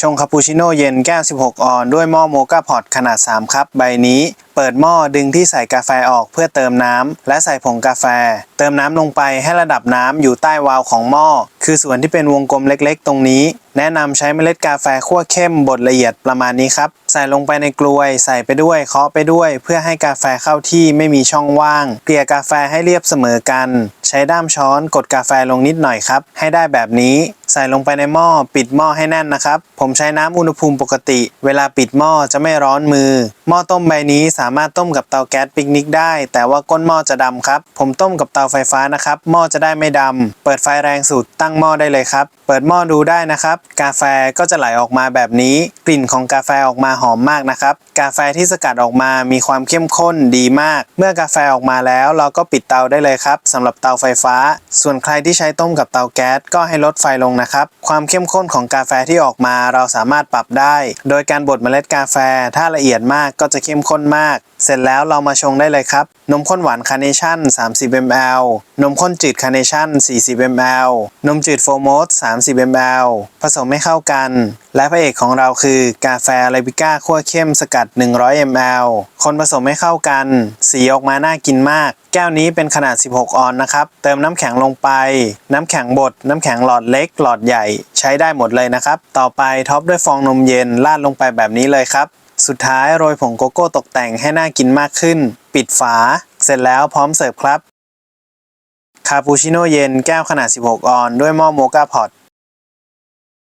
ชงคาปูชิโน่เย็นแก้ว 16 ออน ด้วยหม้อโมกาพอตขนาด 3ครับใบนี้ เปิดหม้อดึงที่ใส่กาแฟออกเพื่อเติมน้ำ และใส่ผงกาแฟ เติมน้ำลงไปให้ระดับน้ำอยู่ใต้วาล์วของหม้อ คือส่วนที่เป็นวงกลมเล็กๆ ตรงนี้ แนะนำใช้เมล็ดกาแฟคั่วเข้มบดละเอียดประมาณนี้ครับ ใส่ลงไปในกลวย ใส่ไปด้วยเคาะไปด้วย เพื่อให้กาแฟเข้าที่ไม่มีช่องว่าง เกลี่ยกาแฟให้เรียบเสมอกัน ใช้ด้ามช้อนกดกาแฟลงนิดหน่อยครับ ให้ได้แบบนี้ ใส่ลงไปในหม้อปิดหม้อให้แน่นนะครับ ผมใช้น้ำอุณหภูมิปกติ เวลาปิดหม้อจะไม่ร้อนมือ หม้อต้มใบนี้สามารถต้มกับเตาแก๊สปิกนิกได้ แต่ว่าก้นหม้อจะดำครับ ผมต้มกับเตาไฟฟ้านะครับ หม้อจะได้ไม่ดำเปิดไฟแรงสุดตั้งหม้อได้เลยครับ เปิดหม้อดูได้นะครับ กาแฟก็จะไหลออกมาแบบนี้ กลิ่นของกาแฟออกมาหอมมากนะครับ กาแฟที่สกัดออกมามีความเข้มข้นดีมาก เมื่อกาแฟออกมาแล้วเราก็ปิดเตาได้เลยครับสำหรับเตาไฟฟ้า ส่วนใครที่ใช้ต้มกับเตาแก๊สก็ให้ลดไฟลงนะครับ ความเข้มข้นของกาแฟที่ออกมาเราสามารถปรับได้ โดยการบดเมล็ดกาแฟถ้าละเอียดมากก็จะเข้มข้นมาก เสร็จแล้วเรามาชงได้เลยครับนมข้นหวานคาร์เนชั่น 30 ml นมข้นจืดคาร์เนชั่น 40 ml นมจืดโฟร์โมส30 ml ผสมให้เข้ากัน และพระเอกของเราคือกาแฟอาราบิก้าคั่วเข้มสกัด 100 ml คนผสมให้เข้ากัน สีออกมาน่ากินมาก แก้วนี้เป็นขนาด 16 ออนนะครับ เติมน้ำแข็งลงไป น้ำแข็งบด น้ำแข็งหลอดเล็ก หลอดใหญ่ ใช้ได้หมดเลยนะครับ ต่อไปท็อปด้วยฟองนมเย็นราดลงไปแบบนี้เลยครับ สุดท้ายโรยผงโกโก้ตกแต่งให้น่ากินมากขึ้น ปิดฝา เสร็จแล้วพร้อมเสิร์ฟครับ คาปูชิโน่เย็นแก้วขนาด 16 ออน ด้วยหม้อโมกาพอต